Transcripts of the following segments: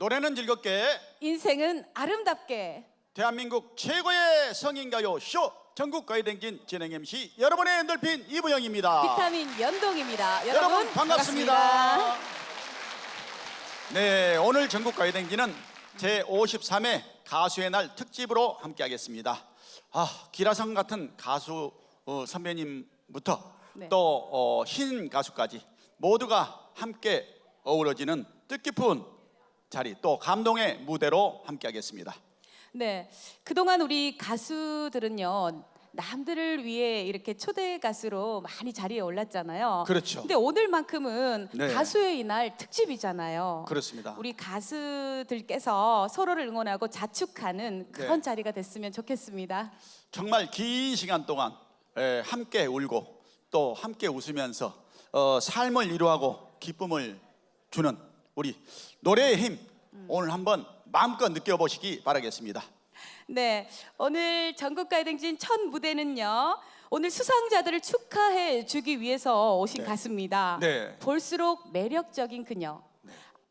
노래는 즐겁게 인생은 아름답게 대한민국 최고의 성인가요 쇼 전국 가요 댕진 진행 MC 여러분의 엔돌핀 이부영입니다. 비타민 연동입니다. 여러분, 아. 여러분 반갑습니다. 네, 오늘 전국 가요댕진은 제 53회 가수의 날 특집으로 함께 하겠습니다. 아, 기라성 같은 가수 어, 선배님부터 네. 또 어, 신 가수까지 모두가 함께 어우러지는 뜻깊은 자리 또 감동의 무대로 함께하겠습니다. 네, 그동안 우리 가수들은요. 남들을 위해 이렇게 초대 가수로 많이 자리에 올랐잖아요. 그렇죠. 근데 오늘만큼은 네. 가수의 이날 특집이잖아요. 그렇습니다. 우리 가수들께서 서로를 응원하고 자축하는 그런 네. 자리가 됐으면 좋겠습니다. 정말 긴 시간 동안 에, 함께 울고 또 함께 웃으면서 어, 삶을 위로하고 기쁨을 주는 우리 노래의 힘 오늘 한번 마음껏 느껴보시기 바라겠습니다. 네, 오늘 전국가요댕진 첫 무대는요. 오늘 수상자들을 축하해 주기 위해서 오신 네. 가수입니다. 네. 볼수록 매력적인 그녀.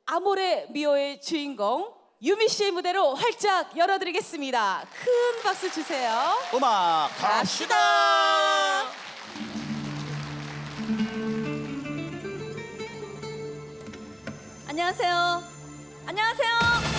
아모레 미오의 주인공 유미 씨의 무대로 활짝 열어드리겠습니다. 큰 박수 주세요. 음악 갑시다. 안녕하세요. 안녕하세요.